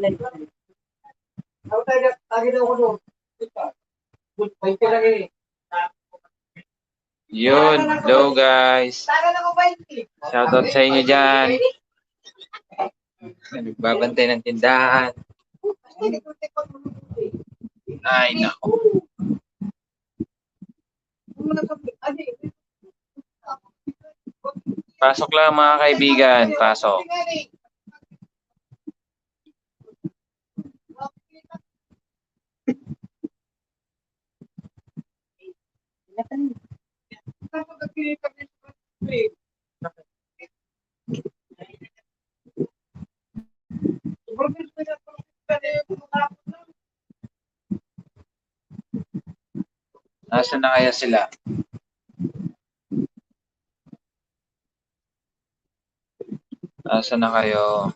Ako tayo, tagay daw ko doon. May pila eh. Yun, hello guys. 20. Shoutout sa inyo dyan. Nagbabantay ng tindahan. Ay, nako. Pasok lang mga kaibigan, pasok. Nasaan na kaya sila? Nasaan na kayo?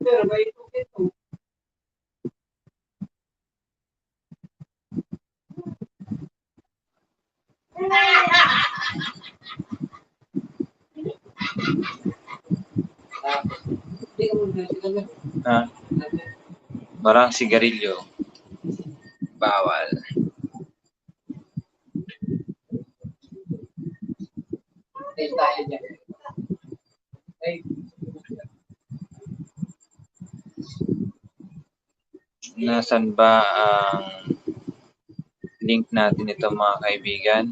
Pero may ito ito. Ha? Barang sigarilyo. Bawal. Tayo tayo dyan. Nasaan ba ang link natin ito mga kaibigan?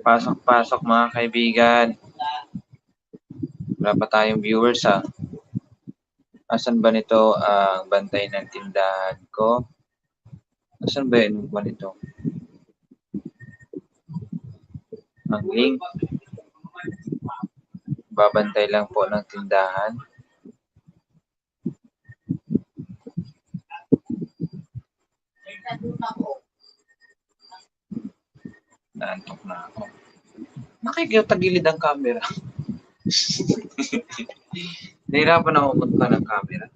Pasok-pasok mga kaibigan. Wala pa tayong viewers ha. Asan ba nito ang bantay ng tindahan ko? Asan ba yun ba nito? Ang link. Babantay lang po ng tindahan. Naantok na ako. Nakikitagilid ang camera. Nahirapan ako magka ng camera.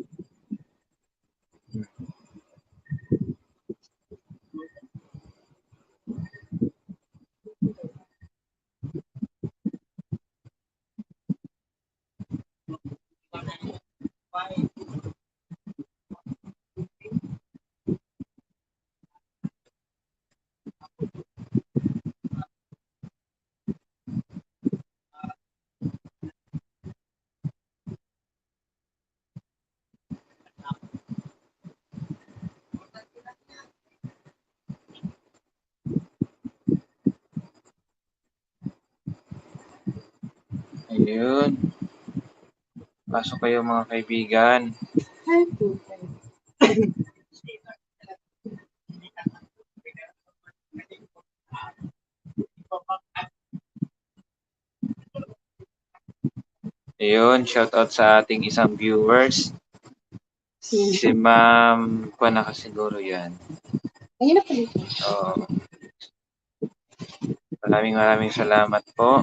Ayun. Pasok kayo mga kaibigan. Ayun, shoutout sa ating isang viewers. Si Ma'am, kuha na ka siguro yan. Ayun na pala. Oo. Maraming maraming salamat po.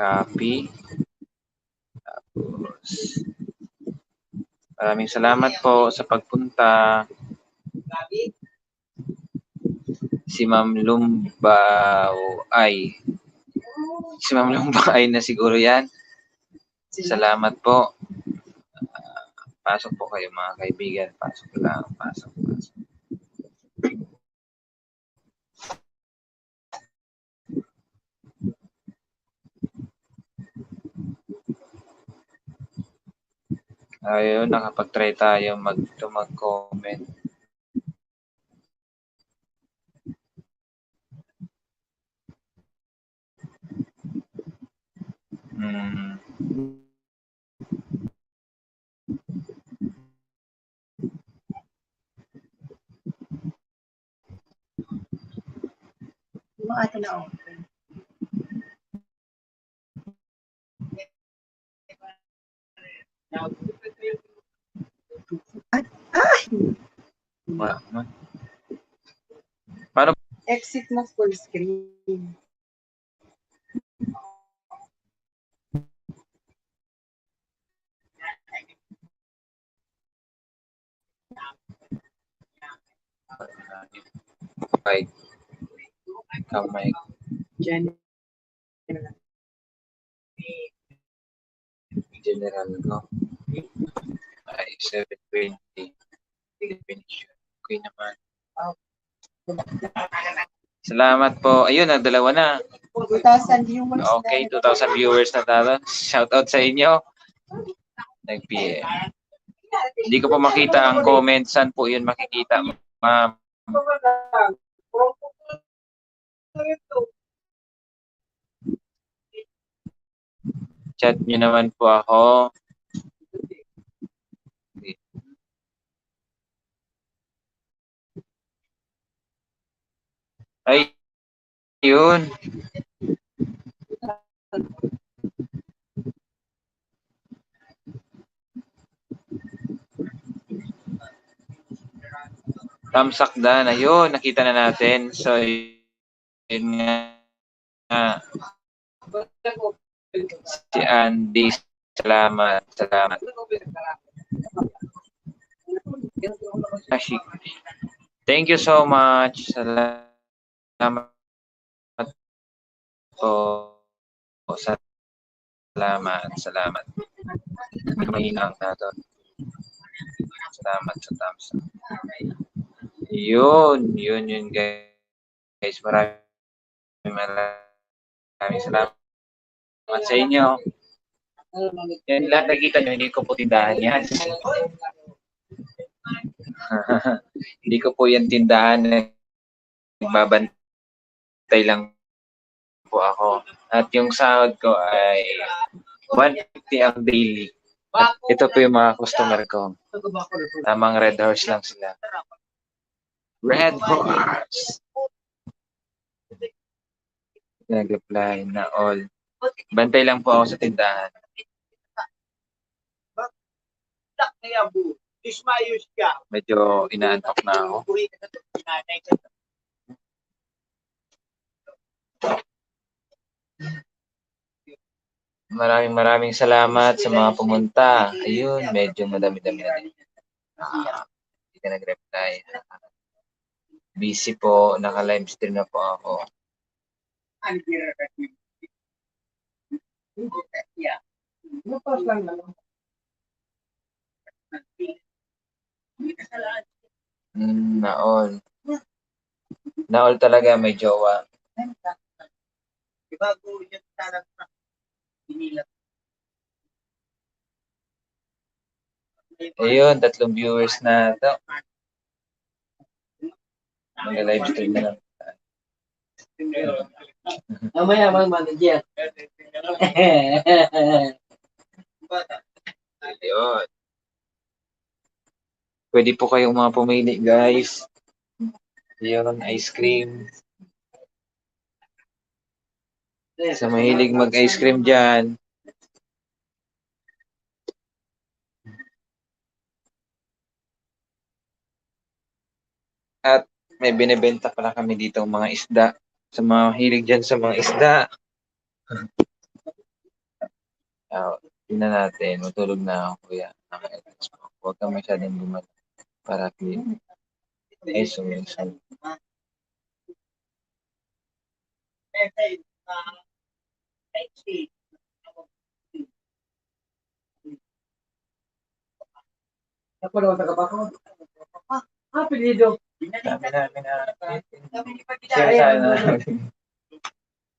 Copy. Tapos, maraming salamat po sa pagpunta. Si Ma'am Lumbaw ay si Ma'am Lumbaw ay na siguro yan. Salamat po. Ah, pasok po kayo mga kaibigan. Pasok lang. Pasok, pasok. Ayun, nakapag-try tayo mag-comment. Hmm. Yung ate na open. Wala naman. Exit mo full screen. Okay. Kamay. Jen. General ko. Ay, 720. Definition. Okay naman. Salamat po. Ayun, nagdalawa na. 2,000 viewers Okay, na. 2,000 viewers na tayo. Shout out sa inyo. Nag-PM. Hindi ko pa makita ang comment. Saan po yun makikita, ma'am? Chat nyo naman po ako. Ay, yun. Tamsak na Ayun, nakita na natin. So, yun nga. nga. Si Andy, salamat, salamat. Ashi. Thank you so much. Salamat po. Salamat, salamat. Mahina ang tato. Salamat sa thumbs up. Yun, yun, yun guys. Maraming maraming salamat sa inyo. Yan lahat nakita nyo, hindi ko po tindahan yan. hindi ko po yan tindahan. Nagbabantay lang po ako. At yung sahod ko ay 150 ang daily. At ito po yung mga customer ko. Tamang red horse lang sila. Red horse. Nag-reply na all. Bantay lang po ako sa tindahan. Medyo inaantok na ako. Maraming maraming salamat sa mga pumunta. Ayun, medyo madami-dami na din. Ah, Hindi ka nag-reply. Busy po, naka-live stream na po ako. Mm, naol. Naol talaga, may jowa. Bago yung tarap na pinila. Ayun, tatlong viewers na to. Mag-live stream na lang. Mamaya mag manager. Ayun. Pwede po kayong mga pumili, guys. Ayun, ice cream. Sa mahilig mag-ice cream dyan. At may binibenta pala kami dito mga isda. Sa mga hilig dyan sa mga isda. Ah, tingnan natin. Matulog na ako, kuya. Naka-edits po. Huwag kang masyadong bumalik para clear. Ay, sumisun. Ako daw taga Bako. Ah, apelido. Dami namin na. Kami ni Share sana.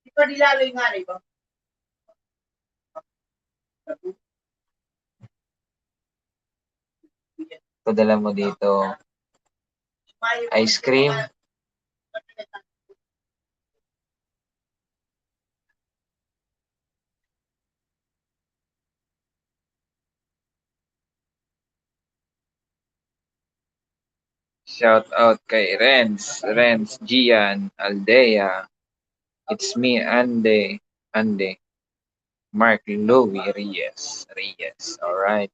Di pa nilaloy nga rin ba? ipadala mo dito? Ice cream? Shout out kay Renz, Renz, Gian, Aldea. It's me, Ande, Ande. Mark Louie Reyes. Reyes. Alright.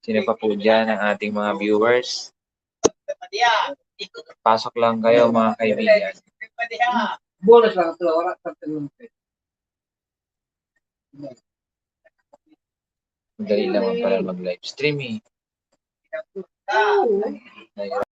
Sino pa po dyan ang ating mga viewers? Pasok lang kayo mga kaibigan. Bonus lang ito. Oras sa. Madali lang pala mag-live streaming. Oo. 哦